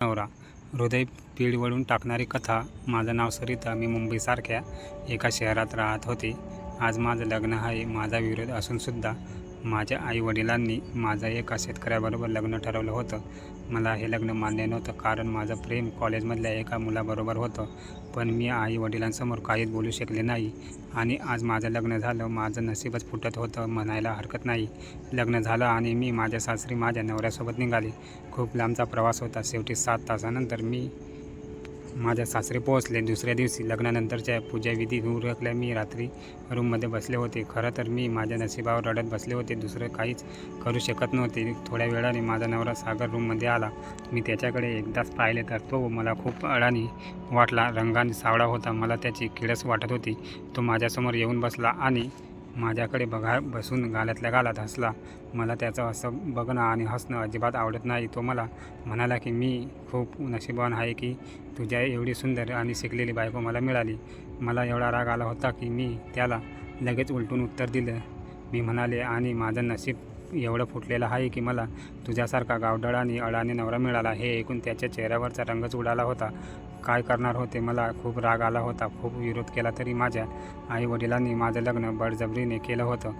नवरा. हृदय पिळवळून टाकणारी कथा माझं नाव सरिता मी मुंबईसारख्या एका शहरात राहत होते. आज माझं लग्न आहे माझा विरोध असूनसुद्धा माझ्या आईवडिलांनी माझं एका शेतकऱ्याबरोबर लग्न ठरवलं होतं. मला हे लग्न मान्य नव्हतं कारण माझं प्रेम कॉलेजमधल्या एका मुलाबरोबर होतं. पण मी आईवडिलांसमोर काहीच बोलू शकले नाही. आणि आज माझं लग्न झालं माझं नशीबच फुटत होतं म्हणायला हरकत नाही. लग्न झालं आणि मी माझ्या सासरी माझ्या नवऱ्यासोबत निघाले. खूप लांबचा प्रवास होता. शेवटी सात तासानंतर मी माझ्या सासरे पोहोचले. दुसऱ्या दिवशी लग्नानंतरच्या पूजाविधी उरकल्या मी रात्री रूममध्ये बसले होते. खरं तर मी माझ्या नशिबावर रडत बसले होते. दुसरं काहीच करू शकत नव्हते. थोड्या वेळाने माझा नवरा सागर रूममध्ये आला. मी त्याच्याकडे एकदाच पाहिले तर तो मला खूप अडाणी वाटला. रंगाने सावळा होता. मला त्याची किळस वाटत होती. तो माझ्यासमोर येऊन बसला आणि माझ्याकडे बघा बसून गालातल्या गालात हसला. मला त्याचं असं बघणं आणि हसणं अजिबात आवडत नाही तो मला म्हणाला की मी खूप नशीबवान आहे की तुझ्या एवढी सुंदर आणि शिकलेली बायको मला मिळाली. मला एवढा राग आला होता की मी त्याला लगेच उलटून उत्तर दिलं. मी म्हणाले आणि माझं नशीब एवढं फुटलेलं आहे की मला तुझ्यासारखा गावडळ आणि अडाणी नवरा मिळाला. हे ऐकून त्याच्या चेहऱ्यावरचा रंगच उडाला होता. काय करणार होते? मला खूप राग आला होता. खूप विरोध केला तरी माझ्या आईवडिलांनी माझं लग्न बळजबरीने केलं होतं.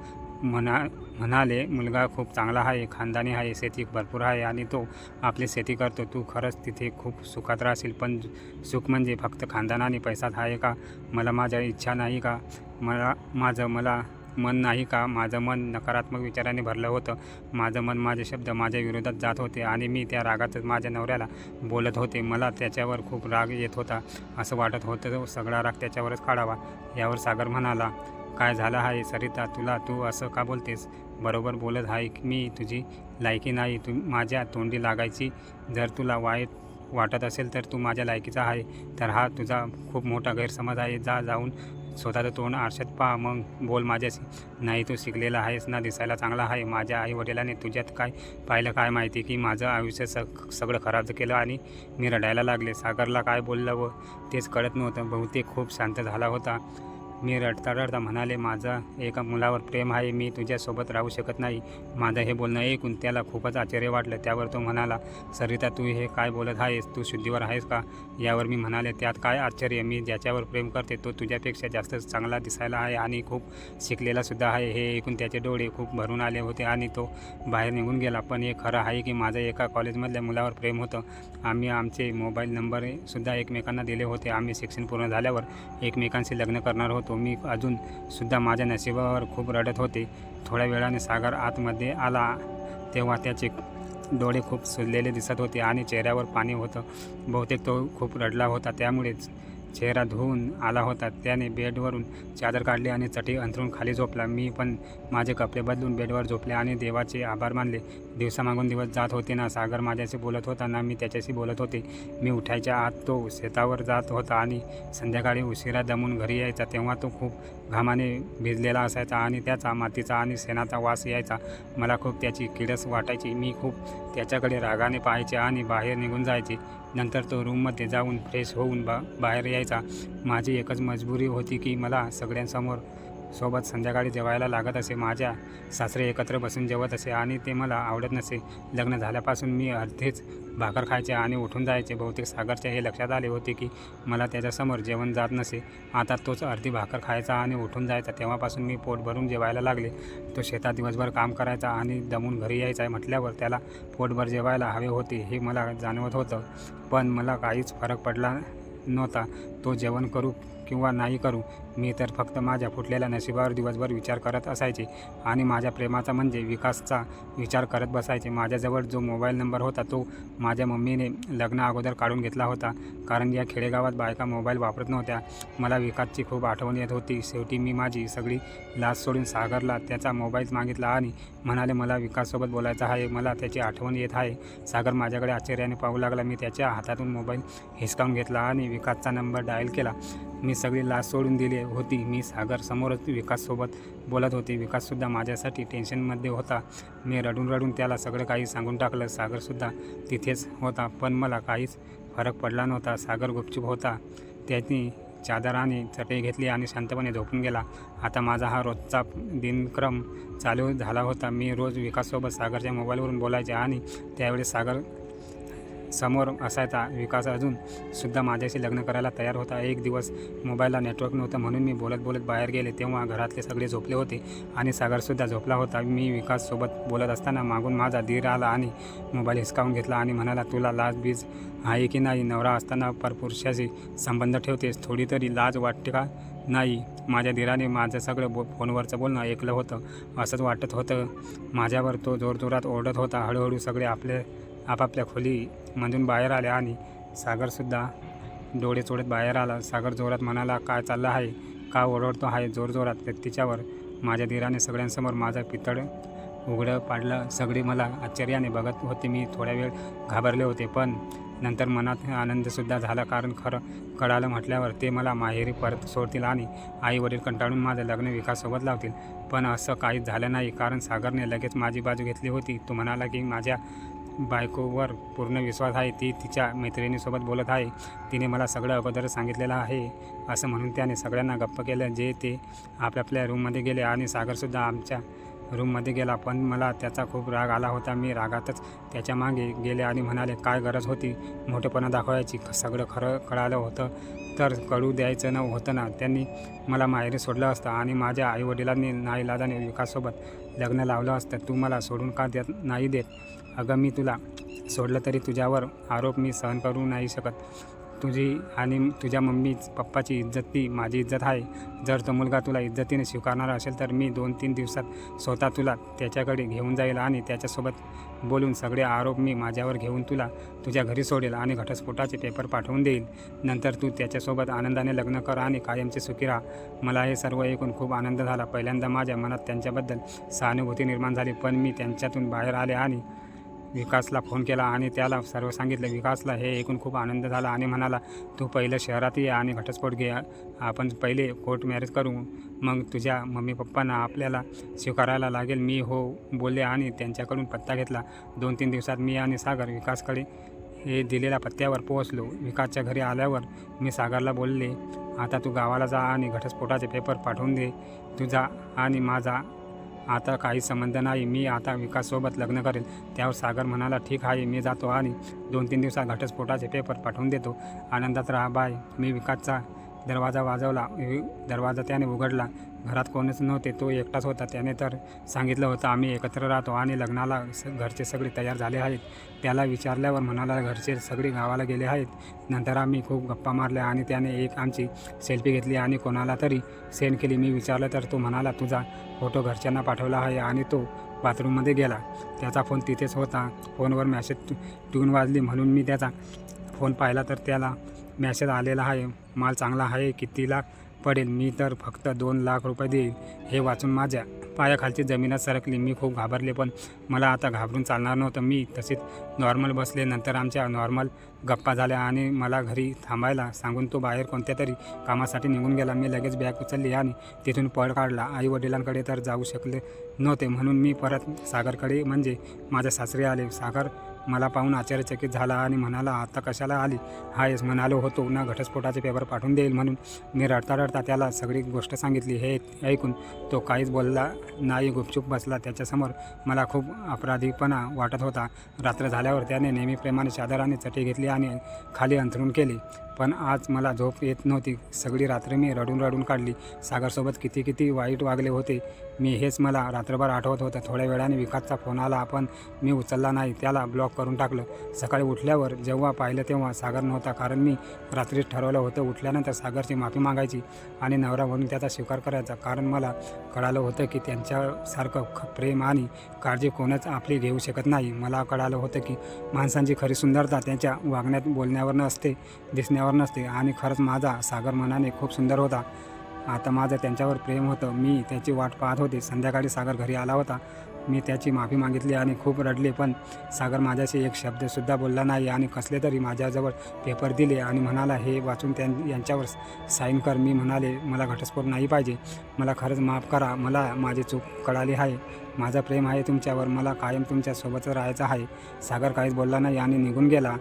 म्हणा म्हणाले मुलगा खूप चांगला आहे खानदानी आहे शेती भरपूर आहे आणि तो आपली शेती करतो. तू खरंच तिथे खूप सुखात राहशील. पण सुख म्हणजे फक्त खानदान आणि पैसाच आहे का? मला माझ्या इच्छा नाही का? मला माझं मला मन नाही का? माझं मन नकारात्मक विचाराने भरलं होतं. माझं मन माझे शब्द माझ्या विरोधात जात होते आणि मी त्या रागातच माझ्या नवऱ्याला बोलत होते. मला त्याच्यावर खूप राग येत होता. असं वाटत होतं सगळा राग त्याच्यावरच काढावा. यावर सागर म्हणाला काय झालं आहे सरिता? तुला तू असं का बोलतेस? बरोबर बोलत आहे की मी तुझी लायकी नाही. तू माझ्या तोंडी लागायची. जर तुला वाईट वाटत असेल तर तू माझ्या लायकीचा आहे. तर हा तुझा खूप मोठा गैरसमज आहे. जा जाऊन स्वतःचं तोंड आरशात पहा मग बोल माझ्याशी. नाही तू शिकलेला आहेस ना दिसायला चांगला आहे. माझ्या आईवडिलांनी तुझ्यात काय पाहिलं काय माहिती की माझं आयुष्य सग सगळं खराब केलं आणि मी रडायला लागले. सागरला काय बोललं व तेच कळत नव्हतं. बहुतेक खूप शांत झाला होता. मी रडता रडता म्हणाले माझं एका मुलावर प्रेम आहे मी तुझ्यासोबत राहू शकत नाही. माझं हे बोलणं ऐकून त्याला खूपच आश्चर्य वाटलं. त्यावर तो म्हणाला सरिता तू हे काय बोलत आहेस? तू शुद्धीवर आहेस का? यावर मी म्हणाले त्यात काय आश्चर्य? मी ज्याच्यावर प्रेम करते तो तुझ्यापेक्षा जास्त चांगला दिसायला आहे आणि खूप शिकलेला सुद्धा आहे. हे ऐकून त्याचे डोळे खूप भरून आले होते आणि तो बाहेर निघून गेला. पण हे खरं आहे की माझं एका कॉलेजमधल्या मुलावर प्रेम होतं. आम्ही आमचे मोबाईल नंबरसुद्धा एकमेकांना दिले होते. आम्ही शिक्षण पूर्ण झाल्यावर एकमेकांशी लग्न करणार होतो. मी अजूनसुद्धा माझ्या नशिबावर खूप रडत होते. थोड्या वेळाने सागर आतमध्ये आला. तेव्हा त्याचे डोळे खूप सुजलेले दिसत होते आणि चेहऱ्यावर पाणी होतं. बहुतेक तो खूप रडला होता. त्यामुळेच चेहरा धुवून आला होता. त्याने बेडवरून चादर काढली आणि चटी अंथरून खाली झोपला. मी पण माझे कपडे बदलून बेडवर झोपले आणि देवाचे आभार मानले. दिवसामागून दिवस जात होते ना. सागर माझ्याशी बोलत होता ना मी त्याच्याशी बोलत होते. मी उठायच्या आत तो शेतावर जात होता आणि संध्याकाळी उशिरा दमून घरी यायचा. तेव्हा तो खूप घामाने भिजलेला असायचा आणि त्याचा मातीचा आणि शेणाचा वास यायचा. मला खूप त्याची किडस वाटायची. मी खूप त्याच्याकडे रागाने पाहायचे आणि बाहेर निघून जायचे. नंतर तो रूममध्ये जाऊन फ्रेश होऊन बा बाहेर यायचा. माझी एकच मजबुरी होती की मला सगळ्यांसमोर सोबत संध्याकाळी जेवायला लागत असे. माझ्या सासरे एकत्र बसून जेवत असे आणि ते मला आवडत नसे. लग्न झाल्यापासून मी अर्धेच भाकर खायचे आणि उठून जायचे. बहुतेक सागरच्या हे लक्षात आले होते की मला त्याच्यासमोर जेवण जात नसे. आता तोच अर्धी भाकर खायचा आणि उठून जायचा. तेव्हापासून मी पोट भरून जेवायला लागले. तो शेतात दिवसभर काम करायचा आणि दमून घरी यायचा म्हटल्यावर त्याला पोटभर जेवायला हवे होते हे मला जाणवत होतं. पण मला काहीच फरक पडला नव्हता. तो जेवण करू किंवा नाही करू मी तर फक्त माझ्या फुटलेल्या नशिबावर दिवसभर विचार करत असायचे आणि माझ्या प्रेमाचा म्हणजे विकासचा विचार करत बसायचे. माझ्याजवळ जो मोबाईल नंबर होता तो माझ्या मम्मीने लग्न अगोदर काढून घेतला होता. कारण या खेडेगावात बायका मोबाईल वापरत नव्हत्या. मला विकासची खूप आठवण येत होती. शेवटी मी माझी सगळी लाच सोडून सागरला त्याचा मोबाईल मागितला आणि म्हणाले मला विकाससोबत बोलायचं आहे मला त्याची आठवण येत आहे. सागर माझ्याकडे आश्चर्याने पाहू लागला. मी त्याच्या हातातून मोबाईल हिसकावून घेतला आणि विकासचा नंबर डायल केला. मी सगळी लाच सोडून दिली होती. मी सागर समोरच विकाससोबत बोलत होते. विकाससुद्धा माझ्यासाठी टेन्शनमध्ये होता. मी रडून रडून त्याला सगळं काही सांगून टाकलं. सागरसुद्धा तिथेच होता. पण मला काहीच फरक पडला नव्हता. सागर गुपचूप होता. त्याने चादराने चटई घेतली आणि शांतपणे झोपून गेला. आता माझा हा रोजचा दिनक्रम चालू झाला होता. मी रोज विकाससोबत सागरच्या मोबाईलवरून बोलायचे आणि त्यावेळेस सागर समोर असायचा. विकास अजून सुद्धा माझ्याशी लग्न करायला तयार होता. एक दिवस मोबाईलला नेटवर्क नव्हतं म्हणून मी बोलत बोलत बाहेर गेले. तेव्हा घरातले सगळे झोपले होते आणि सागरसुद्धा झोपला होता. मी विकाससोबत बोलत असताना मागून माझा धीर आला आणि मोबाईल हिसकावून घेतला आणि म्हणाला तुला लाज बीज आहे की नाही? नवरा असताना परपुरुषाशी संबंध ठेवतेस. थोडी तरी लाज वाटते का? नाही. माझ्या धीराने माझं सगळं बो फोनवरचं बोलणं ऐकलं होतं. असंच वाटत होतं. माझ्यावर तो जोरजोरात ओरडत होता. हळूहळू सगळे आपले आपापल्या खोलीमधून बाहेर आले आणि सागरसुद्धा डोळे चोळत बाहेर आला. सागर जोरात म्हणाला काय चाललं आहे? का ओरडतो आहे? जोरजोरात तर तिच्यावर माझ्या धीराने सगळ्यांसमोर माझं पितळ उघडं पाडलं. सगळे मला आश्चर्याने बघत होते. मी थोड्या वेळ घाबरले होते पण नंतर मनात आनंदसुद्धा झाला. कारण खरं कळालं म्हटल्यावर ते मला माहेरी परत सोडतील आणि आई वडील कंटाळून माझं लग्न विकाससोबत लावतील. पण असं काहीच झालं नाही. कारण सागरने लगेच माझी बाजू घेतली होती. तो म्हणाला की माझ्या बायकोवर पूर्ण विश्वास आहे ती तिच्या मैत्रिणीसोबत बोलत आहे. तिने मला सगळं अगोदर सांगितलेलं आहे. असं म्हणून त्याने सगळ्यांना गप्प केलं जे ते आपल्या रूममध्ये गेले आणि सागरसुद्धा आमच्या रूममध्ये गेला. पण मला त्याचा खूप राग आला होता. मी रागातच त्याच्यामागे गेले आणि म्हणाले काय गरज होती? मोठेपणा दाखवायची. सगळं खरं कळालं होतं तर कळू द्यायचं न होतं ना. त्यांनी मला माहेरी सोडलं असतं आणि माझ्या आईवडिलांनी नाईलाजाने विकाससोबत लग्न लावलं असतं. तू मला सोडून का देत नाही देत? अगं मी तुला सोडलं तरी तुझ्यावर आरोप मी सहन करू नाही शकत. तुझी आणि तुझ्या मम्मी पप्पाची इज्जत ती माझी इज्जत आहे. जर तो मुलगा तुला इज्जतीने स्वीकारणार असेल तर मी दोन तीन दिवसात स्वतः तुला त्याच्याकडे घेऊन जाईल आणि त्याच्यासोबत बोलून सगळे आरोप मी माझ्यावर घेऊन तुला तुझ्या घरी सोडेल आणि घटस्फोटाचे पेपर पाठवून देईल. नंतर तू त्याच्यासोबत आनंदाने लग्न कर आणि कायमचे सुखी राहा. मला हे सर्व ऐकून खूप आनंद झाला. पहिल्यांदा माझ्या मनात त्यांच्याबद्दल सहानुभूती निर्माण झाली पण मी त्यांच्यातून बाहेर आले आणि विकासला फोन केला आणि त्याला सर्व सांगितलं. विकासला हे ऐकून खूप आनंद झाला आणि म्हणाला तू पहिलं शहरात ये आणि घटस्फोट घे. आपण पहिले कोर्ट मॅरेज करू. मग तुझ्या मम्मी पप्पांना आपल्याला स्वीकारायला लागेल. मी हो बोलले आणि त्यांच्याकडून पत्ता घेतला. दोन तीन दिवसात मी आणि सागर विकासकडे हे दिलेल्या पत्त्यावर पोहोचलो. विकासच्या घरी आल्यावर मी सागरला बोलले आता तू गावाला जा आणि घटस्फोटाचे पेपर पाठवून दे. तुझा आणि माझा आता काही संबंध नाही. मी आता विकाससोबत लग्न करेल. त्यावर सागर म्हणाला ठीक आहे मी जातो आणि दोन तीन दिवसात घटस्फोटाचे पेपर पाठवून देतो. आनंदात राहा बाय. मी विकासचा दरवाजा वाजवला. दरवाजा त्याने उघडला. घरात कोणीच नव्हते तो एकटाच होता. त्याने तर सांगितलं होतं आम्ही एकत्र राहतो आणि लग्नाला स घरचे सगळे तयार झाले आहेत. त्याला विचारल्यावर म्हणाला घरचे सगळे गावाला गेले आहेत. नंतर आम्ही खूप गप्पा मारल्या आणि त्याने एक आमची सेल्फी घेतली आणि कोणाला तरी सेंड केली. मी विचारलं तर तो म्हणाला तुझा फोटो घरच्यांना पाठवला आहे आणि तो बाथरूममध्ये गेला. त्याचा फोन तिथेच होता. फोनवर मॅसेज ट्यून वाजली म्हणून मी त्याचा फोन पाहिला तर त्याला मॅसेज आलेला आहे. माल चांगला आहे कितीला पडेल. मी तर फक्त दोन लाख रुपये देईल हे वाचून माझ्या पायाखालची जमिनात सरकली. मी खूप घाबरले पण मला आता घाबरून चालणार नव्हतं. मी तसेच नॉर्मल बसले. नंतर आमच्या नॉर्मल गप्पा झाल्या आणि मला घरी थांबायला सांगून तो बाहेर कोणत्या तरी कामासाठी निघून गेला. मी लगेच बॅग उचलली आणि तिथून पळ काढला. आई वडिलांकडे तर जाऊ शकले नव्हते म्हणून मी परत सागरकडे म्हणजे माझ्या सासरे आले. सागर मला पाहून आश्चर्यचकित झाला आणि म्हणाला आता कशाला आली? हायस म्हणालो होतो ना घटस्फोटाचे पेपर पाठवून देईल म्हणून. मी रडता रडता त्याला सगळी गोष्ट सांगितली. हे ऐकून तो काहीच बोलला नाही गुपचूप बसला त्याच्यासमोर. मला खूप अपराधीपणा वाटत होता. रात्र झाल्यावर त्याने नेहमीप्रमाणे चादर आणि चटी घेतली आणि खाली अंथरून केली. पण आज मला झोप येत नव्हती. सगळी रात्र मी रडून रडून काढली. सागरसोबत किती किती वाईट वागले होते. मी हेच मला रात्रभर आठवत होतं. थोड्या वेळाने विकासचा फोन आला पण मी उचलला नाही त्याला ब्लॉक करून टाकलं. सकाळी उठल्यावर जेव्हा पाहिलं तेव्हा सागर नव्हता कारण मी रात्रीच ठरवलं होतं. उठल्यानंतर सागरची माफी मागायची आणि नवरा म्हणून त्याचा स्वीकार करायचा. कारण मला कळालं होतं की त्यांच्यासारखं ख- प्रेम आणि काळजी कोणच आपली घेऊ शकत नाही. मला कळालं होतं की माणसांची खरी सुंदरता त्यांच्या वागण्यात बोलण्यावर नसते दिसण्यावर नसते आणि खरंच माझा सागर मनाने खूप सुंदर होता. आता माझं त्यांच्यावर प्रेम होतं. मी त्याची वाट पाहत होते. संध्याकाळी सागर घरी आला होता. मी त्याची माफी मागितली आणि खूप रडले पण सागर माझ्याशी एक शब्दसुद्धा बोलला नाही आणि कसले तरी माझ्याजवळ पेपर दिले आणि म्हणाला हे वाचून त्यां यांच्यावर साईन कर. मी म्हणाले मला घटस्फोट नाही पाहिजे. मला खरंच माफ करा. मला माझी चूक कळाली आहे. माझा प्रेम आहे तुमच्यावर मला कायम तुमच्यासोबत राहायचं आहे. सागर काहीच बोलला नाही आणि निघून गेला.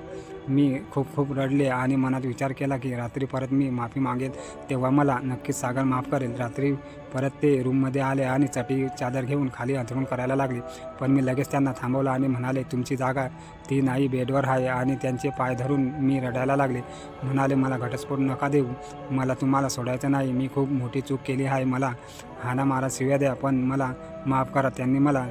मी खूप खूप रडले आणि मनात विचार केला की रात्री परत मी माफी मागेल तेव्हा मला नक्कीच सागर माफ करेल. रात्री परत ते रूममध्ये आले आणि चटी चादर घेऊन खाली अंथरून करायला लागले. पण मी लगेच त्यांना थांबवलं आणि म्हणाले तुमची जागा ती नाही बेडवर आहे आणि त्यांचे पाय धरून मी रडायला लागले. म्हणाले मला घटस्फोट नका देऊ. मला तुम्हाला सोडायचं नाही. मी खूप मोठी चूक केली आहे. मला हाना मारा शिव्या द्या पण मला माफ करा. त्यांनी मला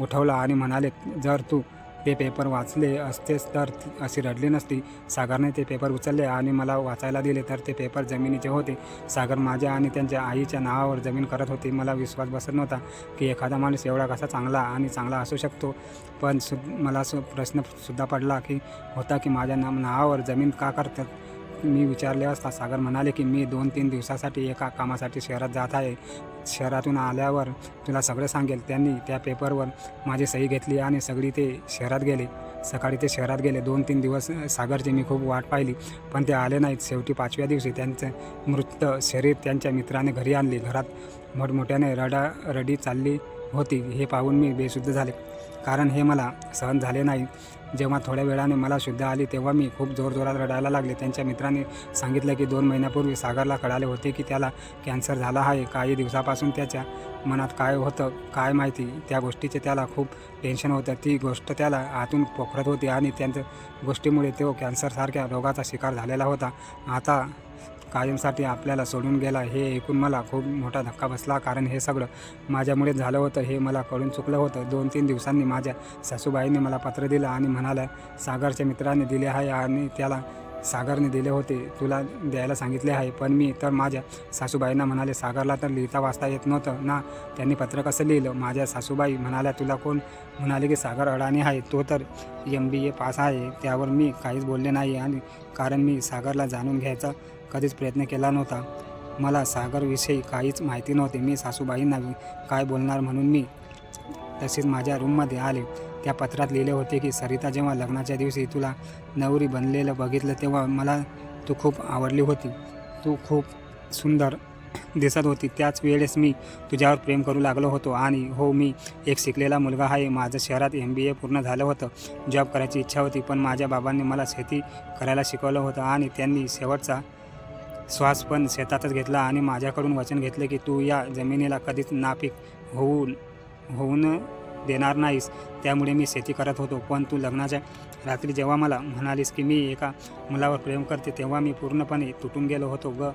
उठवलं आणि म्हणाले जर तू ते पेपर वाचले असतेस तर अशी रडली नसती. सागरने ते पेपर उचलले आणि मला वाचायला दिले तर ते पेपर जमिनीचे होते. सागर माझ्या आणि त्यांच्या आईच्या नावावर जमीन करत होती. मला विश्वास बसत नव्हता की एखादा माणूस एवढा कसा चांगला आणि चांगला असू शकतो. पण सु मला सु प्रश्नसुद्धा पडला की होता की माझ्या ना नावावर जमीन का करतात? मी विचारले असता सागर म्हणाले की मी दोन तीन दिवसासाठी एका कामासाठी शहरात जात आहे. शहरातून आल्यावर तुला सगळं सांगेल. त्यांनी त्या पेपरवर माझी सही घेतली आणि सगळी ते शहरात गेले. सकाळी ते शहरात गेले. दोन तीन दिवस सागरची मी खूप वाट पाहिली पण ते आले नाहीत. शेवटी पाचव्या दिवशी त्यांचं मृत शरीर त्यांच्या मित्राने घरी आणले. घरात मोठमोठ्याने रडा रडी चालली होती. हे पाहून मी बेशुद्ध झाले. कारण हे मला सहन झाले नाही. जेव्हा थोड्या वेळाने मला शुद्ध आली तेव्हा मी खूप जोरजोरात रडायला लागले. त्यांच्या मित्राने सांगितलं की दोन महिन्यापूर्वी सागरला कळाले होते की त्याला कॅन्सर झाला आहे. काही दिवसापासून त्याच्या मनात काय होतं काय माहिती? त्या गोष्टीचे त्याला खूप टेन्शन होतं. ती गोष्ट त्याला आतून पोखरत होती आणि त्यांच्या गोष्टीमुळे तो कॅन्सरसारख्या रोगाचा शिकार झालेला होता. आता कायमसाठी आपल्याला सोडून गेला हे ऐकून मला खूप मोठा धक्का बसला. कारण हे सगळं माझ्यामुळे झालं होतं हे मला कळून चुकलं होतं. दोन तीन दिवसांनी माझ्या सासूबाईने मला पत्र दिलं आणि म्हणाल्या सागरच्या मित्राने दिले आहे आणि त्याला सागरने दिले होते. तुला द्यायला सांगितले आहे. पण मी तर माझ्या सासूबाईंना म्हणाले सागरला तर लिहिता वाचता येत नव्हतं ना. त्यांनी पत्र कसं लिहिलं? माझ्या सासूबाई म्हणाल्या तुला कोण म्हणाले की सागर अडाणी आहे? तो तर एम बी ए पास आहे. त्यावर मी काहीच बोलले नाही आणि कारण मी सागरला जाणून घ्यायचा कधीच प्रयत्न केला नव्हता. मला सागरविषयी काहीच माहिती नव्हती. मी सासूबाईंना काय बोलणार म्हणून मी तसेच माझ्या रूममध्ये आले. त्या पत्रात लिहिले होते की सरिता जेव्हा लग्नाच्या दिवशी तुला नवरी बनलेलं बघितलं तेव्हा मला तू खूप आवडली होती. तू खूप सुंदर दिसत होती. त्याच वेळेस मी तुझ्यावर प्रेम करू लागलो होतो आणि हो मी एक शिकलेला मुलगा आहे. माझं शहरात एम बी ए पूर्ण झालं होतं. जॉब करायची इच्छा होती पण माझ्या बाबांनी मला शेती करायला शिकवलं होतं आणि त्यांनी शेवटचा श्वास पण शेतातच घेतला आणि माझ्याकडून वचन घेतले की तू या जमिनीला कधीच नापीक होऊन होऊन देणार नाहीस. त्यामुळे मी शेती करत होतो. पण तू लग्नाच्या रात्री जेव्हा मला म्हणालीस की मी एका मुलावर प्रेम करते तेव्हा मी पूर्णपणे तुटून गेलो होतो. ग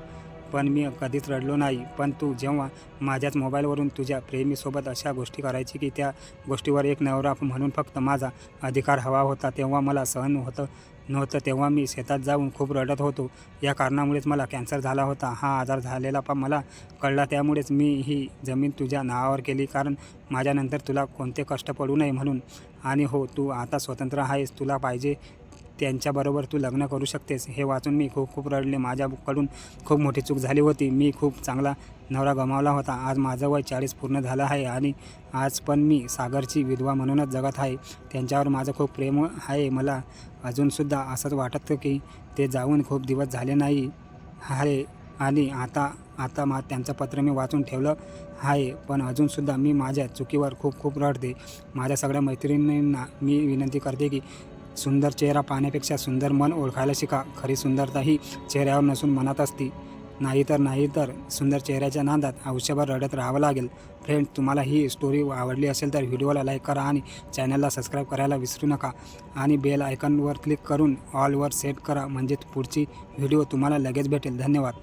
पण मी कधीच रडलो नाही. पण तू जेव्हा माझ्याच मोबाईलवरून तुझ्या प्रेमीसोबत अशा गोष्टी करायची की त्या गोष्टीवर एक नवरा म्हणून फक्त माझा अधिकार हवा होता तेव्हा मला सहन होतं नव्हतं. तेव्हा मी शेतात जाऊन खूप रडत होतो. या कारणामुळेच मला कॅन्सर झाला होता. हा आजार झालेला पण मला कळला. त्यामुळेच मी ही जमीन तुझ्या नावावर केली. कारण माझ्यानंतर तुला कोणते कष्ट पडू नये म्हणून. आणि हो तू आता स्वतंत्र आहेस. तुला पाहिजे त्यांच्याबरोबर तू लग्न करू शकतेस हे वाचून मी खूप खूप रडले. माझ्याकडून खूप मोठी चूक झाली होती. मी खूप चांगला नवरा गमावला होता. आज माझं वय चाळीस पूर्ण झालं आहे आणि आज पण मी सागरची विधवा म्हणूनच जगत आहे. त्यांच्यावर माझं खूप प्रेम आहे. मला अजूनसुद्धा असंच वाटतं की ते जाऊन खूप दिवस झाले नाही आहे आणि आता आता मा त्यांचं पत्र मी वाचून ठेवलं आहे. पण अजूनसुद्धा मी माझ्या चुकीवर खूप खूप रडते. माझ्या सगळ्या मैत्रिणींना मी विनंती करते की सुंदर चेहरा पाहण्यापेक्षा सुंदर मन ओळखायला शिका खरी सुंदरता ही चेहऱ्यावर नसून मनात असती. नाही तर नाही तर सुंदर चेहऱ्याच्या नांदात आयुष्यभर रडत राहावं लागेल. फ्रेंड तुम्हाला ही स्टोरी आवडली असेल तर व्हिडिओला लाईक करा आणि चॅनलला सबस्क्राईब करायला विसरू नका. आणि बेल आयकॉनवर क्लिक करून ऑलवर सेट करा. म्हणजे पुढची व्हिडिओ तुम्हाला लगेच भेटेल. धन्यवाद.